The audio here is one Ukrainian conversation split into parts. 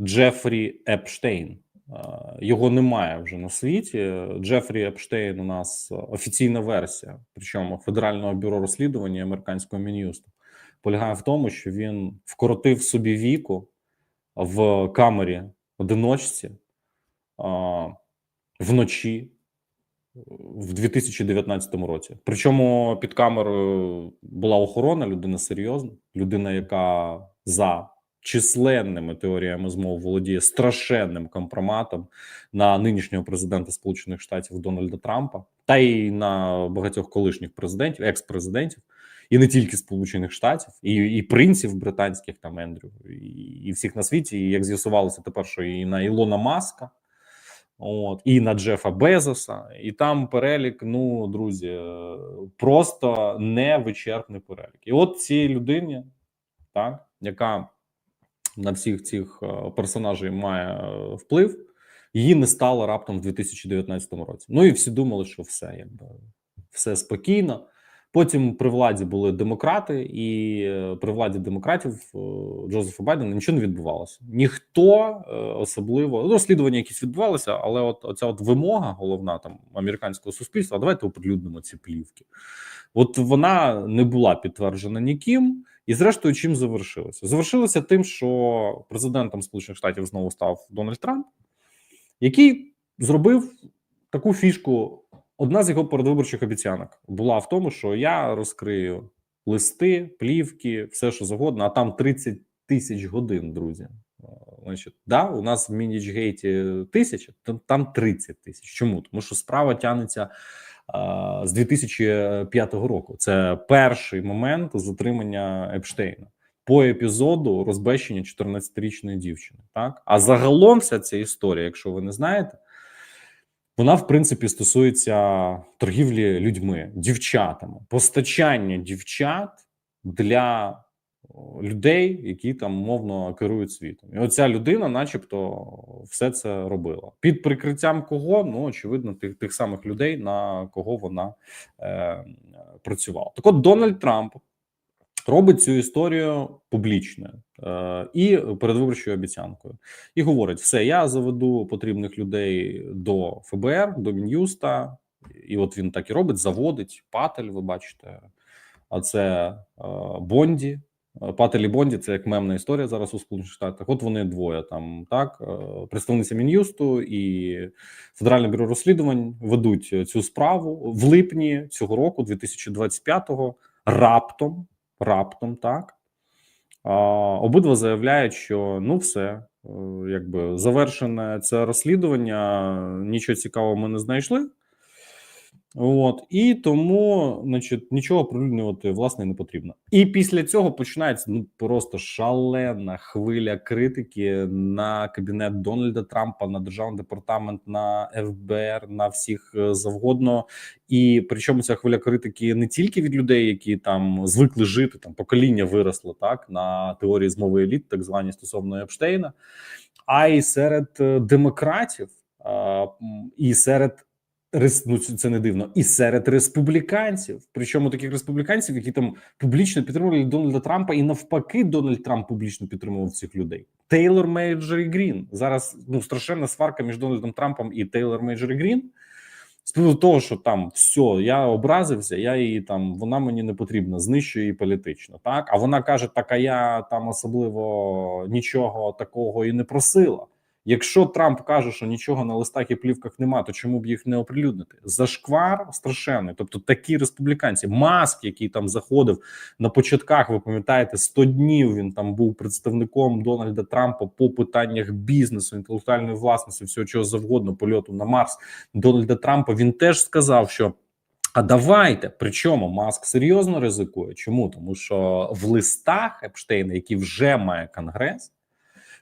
Джефрі Епштейн. Е, Його немає вже на світі. Джефрі Епштейн у нас офіційна версія, причому Федерального бюро розслідування американського мін'юсту, полягає в тому, що він вкоротив собі віку в камері одиночці вночі в 2019 році. Причому під камерою була охорона, людина серйозна, людина, яка за численними теоріями змов володіє страшенним компроматом на нинішнього президента Сполучених Штатів Дональда Трампа, та й на багатьох колишніх президентів, екс-президентів, і не тільки Сполучених Штатів, і і принців британських там Ендрю, і, і всіх на світі. І як з'ясувалося тепер, що і на Ілона Маска. От і на Джефа Безоса, і там перелік. Ну, друзі, просто невичерпний перелік. І от цій людині, так яка на всіх цих е, персонажей має е, вплив, її не стало раптом в 2019 році. Ну і всі думали, що все якби все спокійно. Потім при владі були демократи, і е, при владі демократів Джозефа Байдена нічого не відбувалося. Ніхто особливо ну, розслідування якісь відбувалося, але от оця от вимога, головна там американського суспільства. Давайте оприлюднимо ці плівки. От вона не була підтверджена ніким, і зрештою, чим завершилося? Завершилося тим, що президентом Сполучених Штатів знову став Дональд Трамп, який зробив таку фішку. Одна з його передвиборчих обіцянок була в тому, що я розкрию листи, плівки, все що завгодно, а там 30 тисяч годин, друзі. Значить, да, у нас в Мінічгейті тисяча, там 30 тисяч. Чому? Тому що справа тягнеться з 2005 року. Це перший момент затримання Епштейна по епізоду розбещення 14-річної дівчини. Так, а загалом вся ця історія, якщо ви не знаєте. Вона в принципі стосується торгівлі людьми, дівчатами, постачання дівчат для людей, які там мовно керують світом, і оця людина, начебто, все це робила під прикриттям кого? Ну очевидно, тих тих самих людей, на кого вона е, працювала. Так, от Дональд Трамп робить цю історію публічною е, і передвиборчою обіцянкою, і говорить: все, я заведу потрібних людей до ФБР, до Мін'юста, і от він так і робить: заводить Патель. Ви бачите, а це е, Бонді. Патель і Бонді це як мемна історія зараз у Сполучених Штатах. От вони двоє там так е, представниця мін'юсту і Федеральне бюро розслідувань ведуть цю справу в липні цього року, 2025-го, раптом раптом так. Обидва заявляють, що ну все, е, якби завершене це розслідування, нічого цікавого ми не знайшли. От і тому, значить, нічого оприлюднювати власне не потрібно. І після цього починається ну просто шалена хвиля критики на кабінет Дональда Трампа, на державний департамент, на ФБР, на всіх е, завгодно. І причому ця хвиля критики не тільки від людей, які там звикли жити, там покоління виросло так на теорії змови еліт, так звані стосовно Епштейна, а й серед е, демократів, і серед ну це не дивно, і серед республіканців, причому таких республіканців, які там публічно підтримували Дональда Трампа, і навпаки, Дональд Трамп публічно підтримував цих людей. Тейлор Мейджор Грін зараз ну страшенна сварка між Дональдом Трампом і Тейлор Мейджор Грін. З приводу того, що там все, я образився, я її там вона мені не потрібна, знищую її політично. Так а вона каже: так а я там особливо нічого такого і не просила. Якщо Трамп каже, що нічого на листах і плівках нема, то чому б їх не оприлюднити? Зашквар страшенний. Тобто такі республіканці, маск, який там заходив на початках, ви пам'ятаєте, 100 днів він там був представником Дональда Трампа по питаннях бізнесу, інтелектуальної власності, всього чого завгодно, польоту на Марс Дональда Трампа. Він теж сказав, що. А давайте причому маск серйозно ризикує. Чому тому, що в листах Епштейна, які вже має конгрес,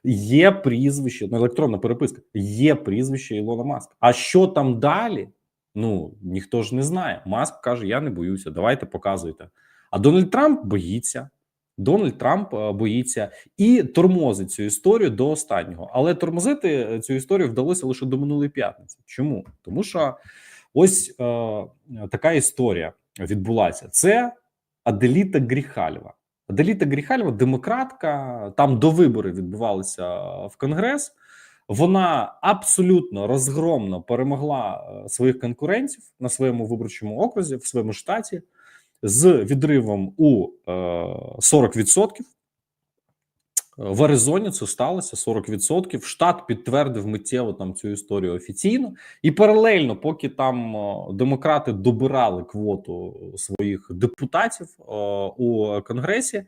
Є прізвище, ну електронна переписка, є прізвище Ілона Маска. А що там далі? Ну ніхто ж не знає. Маск каже: Я не боюся. Давайте показуйте. А Дональд Трамп боїться. Дональд Трамп е, боїться і тормозить цю історію до останнього. Але тормозити цю історію вдалося лише до минулої п'ятниці. Чому? Тому що ось е, така історія відбулася: це Аделіта Гріхальва. Деліта Гріхальва, демократка, там до виборів відбувалися в Конгрес. Вона абсолютно розгромно перемогла е, своїх конкурентів на своєму виборчому окрузі в своєму штаті з відривом у е, 40%. В Аризоні це сталося 40%. Штат підтвердив миттєво там цю історію офіційно, і паралельно, поки там демократи добирали квоту своїх депутатів у конгресі,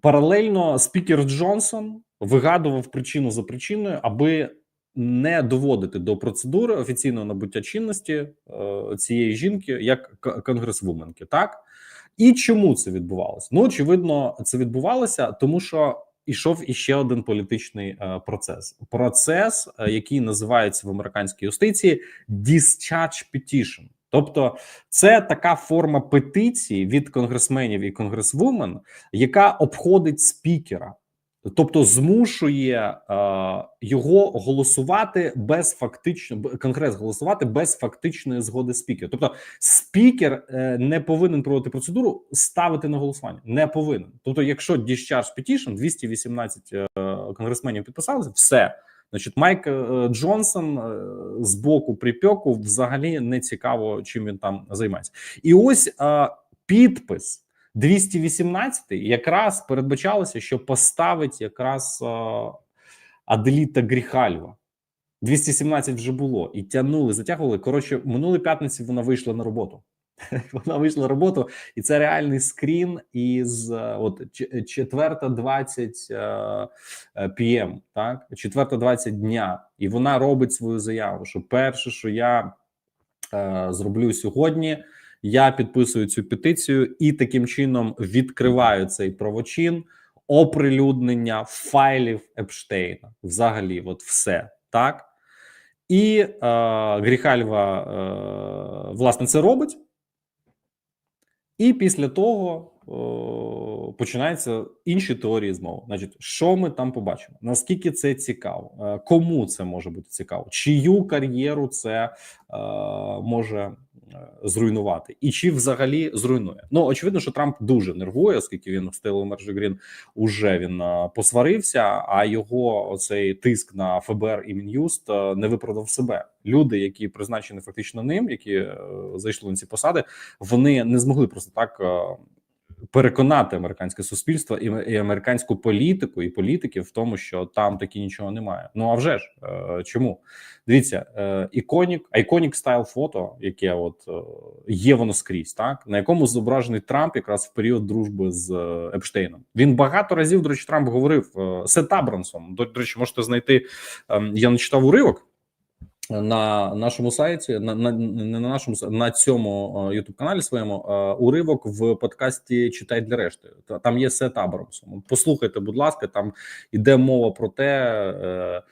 паралельно спікер Джонсон вигадував причину за причиною, аби не доводити до процедури офіційного набуття чинності цієї жінки як конгресвуменки. Так і чому це відбувалося? Ну очевидно, це відбувалося, тому що ішов іще один політичний е, процес. Процес, е, який називається в американській юстиції discharge petition. Тобто, це така форма петиції від конгресменів і конгресвумен, яка обходить спікера. Тобто змушує е, його голосувати без фактично конгрес голосувати без фактичної згоди спікера. Тобто спікер е, не повинен проводити процедуру ставити на голосування. Не повинен. Тобто, якщо discharge petition, 218 е, конгресменів підписалися, все. Значить, Майк Джонсон з боку припеку взагалі не цікаво, чим він там займається. І ось підпис 218 якраз передбачалося, що поставить якраз е, Аделіта Гріхальва. 217 вже було і тягнули, затягували. Коротше, минулої п'ятниці вона вийшла на роботу. Вона вийшла на роботу, і це реальний скрін із е, от ч- четверта 20 е, е, PM, так четверта 20 дня, і вона робить свою заяву. Що перше, що я е, зроблю сьогодні, я підписую цю петицію і таким чином відкриваю цей правочин оприлюднення файлів Епштейна. Взагалі, от все так. І е, Гріхальва е, власне це робить. І після того о, починаються інші теорії змови. Значить, що ми там побачимо? Наскільки це цікаво? Е, Кому це може бути цікаво? Чию кар'єру це е, може е, зруйнувати, і чи взагалі зруйнує? Ну очевидно, що Трамп дуже нервує, оскільки він в стилу Мержигрін уже він е, посварився. А його оцей тиск на ФБР і Мін'юст е, не виправдав себе. Люди, які призначені фактично ним, які е, зайшли на ці посади, вони не змогли просто так е, переконати американське суспільство і, і американську політику і політиків в тому, що там таки нічого немає. Ну а вже ж е, чому? Дивіться, е, іконік, іконік стайл фото, яке от е, є воно скрізь, так на якому зображений Трамп якраз в період дружби з е, Епштейном. Він багато разів, до речі, Трамп говорив е, Сет Абрамсом. До, до речі, можете знайти. е, я не читав уривок на нашому сайті, на, на не на нашому на цьому Ютуб каналі своєму е, уривок в подкасті Читай для решти. Та- Там є Сет Абрамсом. Послухайте, будь ласка, там іде мова про те.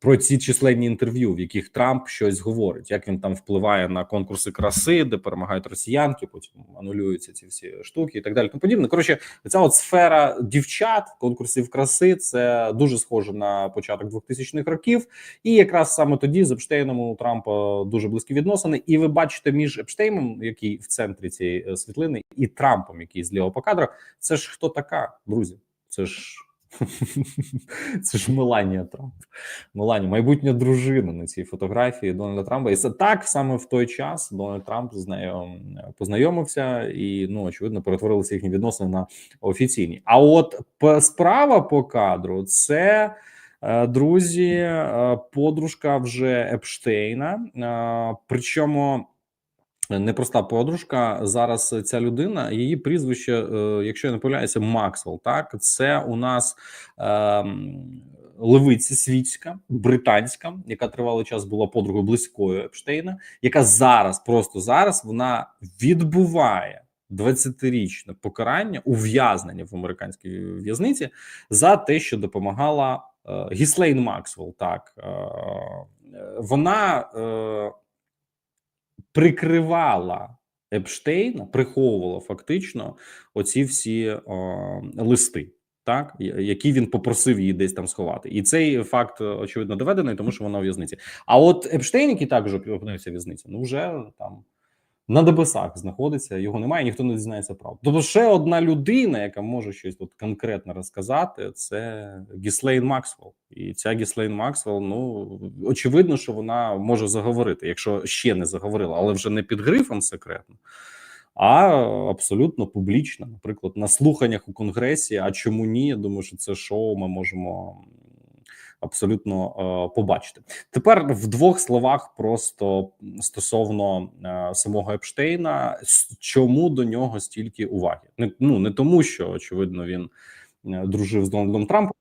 Про ці численні інтерв'ю, в яких Трамп щось говорить, як він там впливає на конкурси краси, де перемагають росіянки, потім анулюються ці всі штуки і так далі. Тому подібне. Коротше, ця от сфера дівчат, конкурсів краси, це дуже схоже на початок 2000-х років. І якраз саме тоді з Епштейном у Трампа дуже близькі відносини. І ви бачите між Епштейном, який в центрі цієї е, світлини, і Трампом, який зліва по кадру. Це ж хто така, друзі? Це ж. Це ж Меланія Трамп. Меланія, майбутня дружина на цій фотографії Дональда Трампа. І це так саме в той час Дональд Трамп з нею познайомився, і ну очевидно перетворилися їхні відносини на офіційні. А от справа по кадру це. е, Друзі, е, подружка вже Епштейна. е, Причому непроста подружка. Зараз ця людина, її прізвище, е, якщо я не помиляюся, Максвелл. Так, це у нас ем, левиця світська, британська, яка тривалий час була подругою близькою Епштейна, яка зараз, просто зараз, вона відбуває 20-річне покарання ув'язнення в американській в'язниці за те, що допомагала е, Гіслейн Максвелл. Так е, вона. Е, прикривала Епштейна, приховувала фактично оці всі о, листи, так які він попросив її десь там сховати, і цей факт очевидно доведений, тому що вона у в'язниці. А от Епштейн, який також опинився в в'язниці, ну вже там на небесах знаходиться, його немає, ніхто не дізнається правду. Тобто, ще одна людина, яка може щось тут конкретно розказати, це Гіслейн Максвелл. І ця Гіслейн Максвелл, ну очевидно, що вона може заговорити, якщо ще не заговорила, але вже не під грифом секретно. А абсолютно публічно, наприклад, на слуханнях у конгресі. А чому ні? Я думаю, що це шоу ми можемо абсолютно е, побачити. Тепер в двох словах просто стосовно е, самого Епштейна, чому до нього стільки уваги? Не ну не тому, що очевидно він е, дружив з Дональдом Трампом.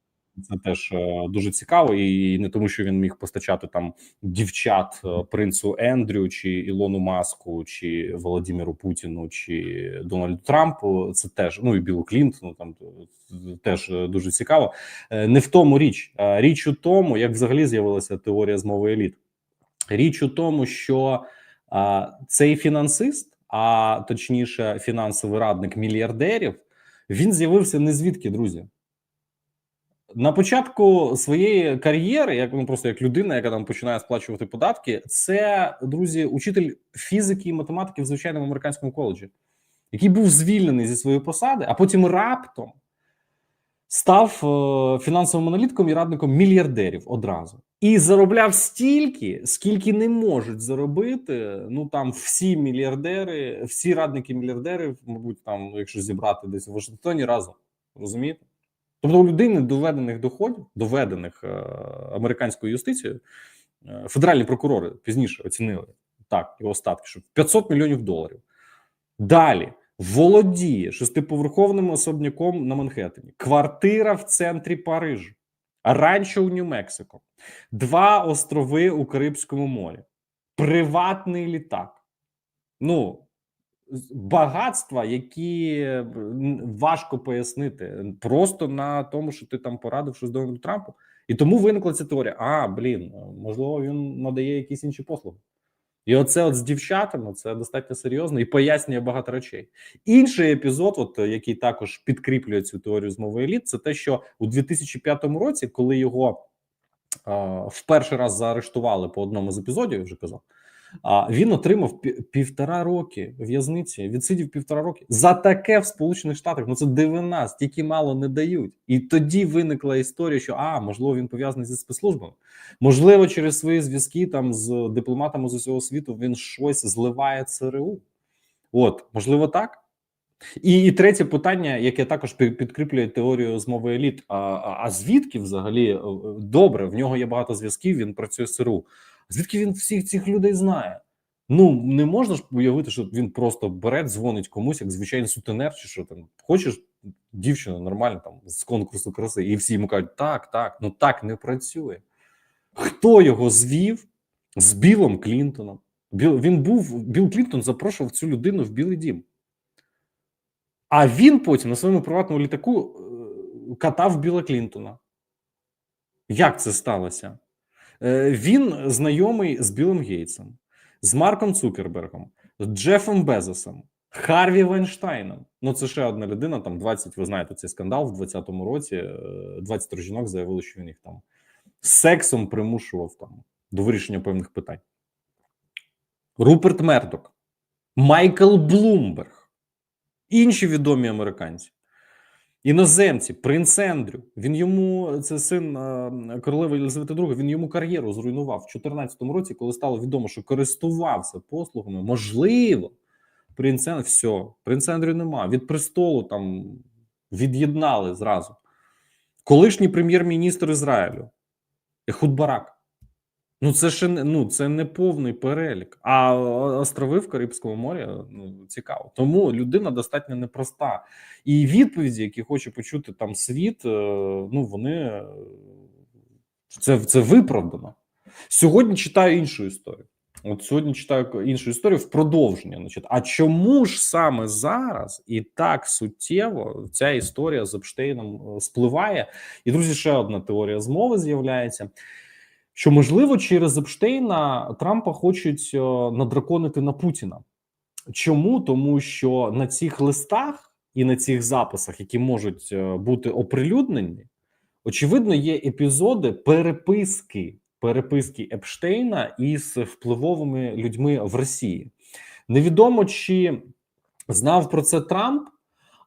Це теж е, дуже цікаво, і не тому, що він міг постачати там дівчат е, принцу Ендрю, чи Ілону Маску, чи Володимиру Путіну, чи Дональду Трампу. Це теж ну і Білу Клінтону. Там теж е, дуже цікаво. Не в тому річ, річ у тому, як взагалі з'явилася теорія змови еліт. Річ у тому, що а, цей фінансист, а точніше, фінансовий радник мільярдерів, він з'явився не звідки, друзі на початку своєї кар'єри, як ну просто як людина, яка там починає сплачувати податки, це друзі, учитель фізики і математики в звичайному американському коледжі, який був звільнений зі своєї посади, а потім раптом став е, фінансовим аналітиком і радником мільярдерів одразу. І заробляв стільки, скільки не можуть заробити. Ну там всі мільярдери, всі радники мільярдерів, мабуть, там, якщо зібрати десь в Вашингтоні разом, розумієте? Тобто у людини доведених доходів, доведених е, американською юстицією, е, федеральні прокурори пізніше оцінили так його статки, що 500 мільйонів доларів. Далі. Володіє шестиповерховним особняком на Манхеттені, квартира в центрі Парижу, ранчо у Нью-Мексико, два острови у Карибському морі, приватний літак. Ну багатства, які важко пояснити, просто на тому, що ти там порадив щось Дональду Трампу, і тому виникла ця теорія. А блін, можливо, він надає якісь інші послуги. І оце от з дівчатами це достатньо серйозно і пояснює багато речей. Інший епізод, от який також підкріплює цю теорію змови еліт, це те, що у 2005 році, коли його е, в перший раз заарештували по одному з епізодів, я вже казав. А він отримав півтора роки в'язниці. Відсидів півтора роки за таке в Сполучених Штатах. Ну це дивина, стільки мало не дають. І тоді виникла історія, що а можливо він пов'язаний зі спецслужбами. Можливо, через свої зв'язки там з дипломатами з усього світу він щось зливає ЦРУ. От можливо, так. І і третє питання, яке також підкріплює теорію змови еліт. А, а, звідки взагалі е, добре? В нього є багато зв'язків. Він працює в ЦРУ. Звідки він всіх цих людей знає? Ну не можна ж уявити, що він просто бере, дзвонить комусь, як звичайний сутенер, чи що там хочеш дівчину нормально там з конкурсу краси, і всі йому кажуть, так, так, ну так не працює. Хто його звів з Білом Клінтоном? Біл, він був Біл Клінтон запрошував цю людину в Білий Дім. А він потім на своєму приватному літаку е, катав Біла Клінтона. Як це сталося? Е, він знайомий з Білим Гейтсом, з Марком Цукербергом, з Джефом Безосом, Харві Вайнштайном. Ну, це ще одна людина. Там 20, ви знаєте, цей скандал в 20-му році. 20 е, жінок заявили, що він їх там сексом примушував там до вирішення певних питань. Руперт Мердок, Майкл Блумберг, інші відомі американці. Іноземці, принц Ендрю, він йому це син е, королеви Єлизавети II, Він йому кар'єру зруйнував в 2014 році, коли стало відомо, що користувався послугами. Можливо, принц Ендрю, все, принц Ендрю нема. Від престолу там від'єднали зразу. Колишній прем'єр-міністр Ізраїлю Ехуд Барак. Ну, це ще не ну це не повний перелік. А острови в Карибському морі ну цікаво. Тому людина достатньо непроста. І відповіді, які хоче почути там світ, е, ну вони це це виправдано. Сьогодні читаю іншу історію. От сьогодні читаю іншу історію в продовження. Значить, а чому ж саме зараз і так суттєво ця історія з Епштейном е, спливає? І друзі, ще одна теорія змови з'являється що можливо через Епштейна Трампа хочуть е, надраконити на Путіна. Чому тому, що на цих листах і на цих записах, які можуть е, бути оприлюднені, очевидно, є епізоди переписки переписки Епштейна із впливовими людьми в Росії. Невідомо чи знав про це Трамп,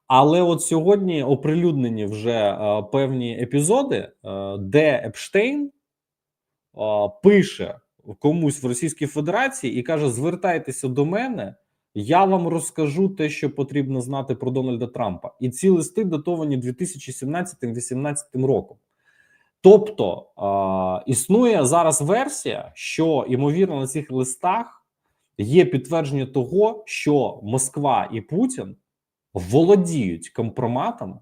але от сьогодні оприлюднені вже е, певні епізоди, е, де Епштейн пише комусь в Російській Федерації і каже: звертайтеся до мене, я вам розкажу те, що потрібно знати про Дональда Трампа. І ці листи датовані 2017-2018 роком. Тобто е, існує зараз версія, що ймовірно на цих листах є підтвердження того, що Москва і Путін володіють компроматом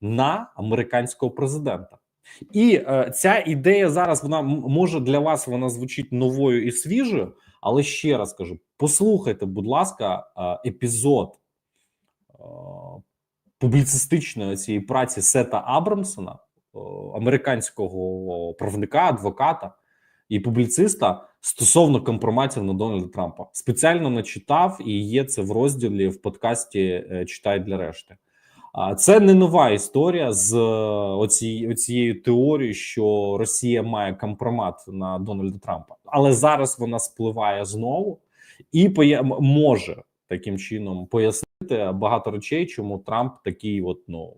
на американського президента. І е, ця ідея зараз вона може для вас вона звучить новою і свіжою, але ще раз кажу: послухайте, будь ласка, е, епізод е, публіцистичної цієї праці Сета Абрамсона, е, американського правника, адвоката і публіциста стосовно компроматів на Дональда Трампа. Спеціально начитав і є це в розділі в подкасті е, Читай для решти. А це не нова історія з е, оці, оцією теорією, що Росія має компромат на Дональда Трампа, але зараз вона спливає знову і поя- може таким чином пояснити багато речей, чому Трамп такий, от ну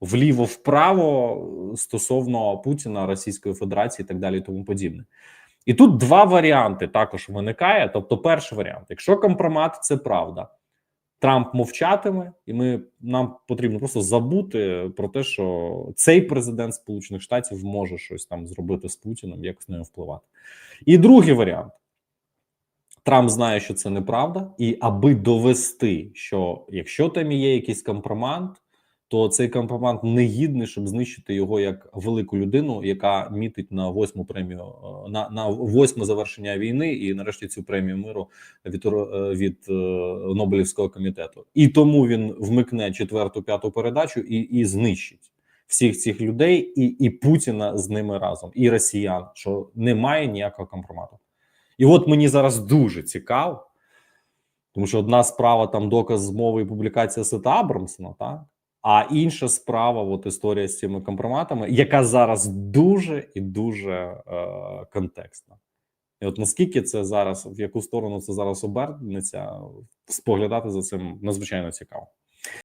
вліво вправо стосовно Путіна, Російської Федерації і так далі, і тому подібне. І тут два варіанти також виникає. Тобто, перший варіант: якщо компромат це правда, Трамп мовчатиме, і ми нам потрібно просто забути про те, що цей президент Сполучених Штатів може щось там зробити з Путіним, якось на нього впливати. І другий варіант: Трамп знає, що це неправда, і аби довести, що якщо там є якийсь компромат, то цей компромат не гідний, щоб знищити його як велику людину, яка мітить на восьму премію е, на, на восьме завершення війни, і нарешті цю премію миру від, е, від е, Нобелівського комітету. І тому він вмикне четверту, п'яту передачу і, і знищить всіх цих людей, і, і Путіна з ними разом, і росіян, що немає ніякого компромату. І от мені зараз дуже цікаво, тому що одна справа там доказ змови і публікація Сета Абрамсона, так? А інша справа, от історія з цими компроматами, яка зараз дуже і дуже е, контекстна. І от наскільки це зараз, в яку сторону це зараз обернеться, споглядати за цим надзвичайно цікаво.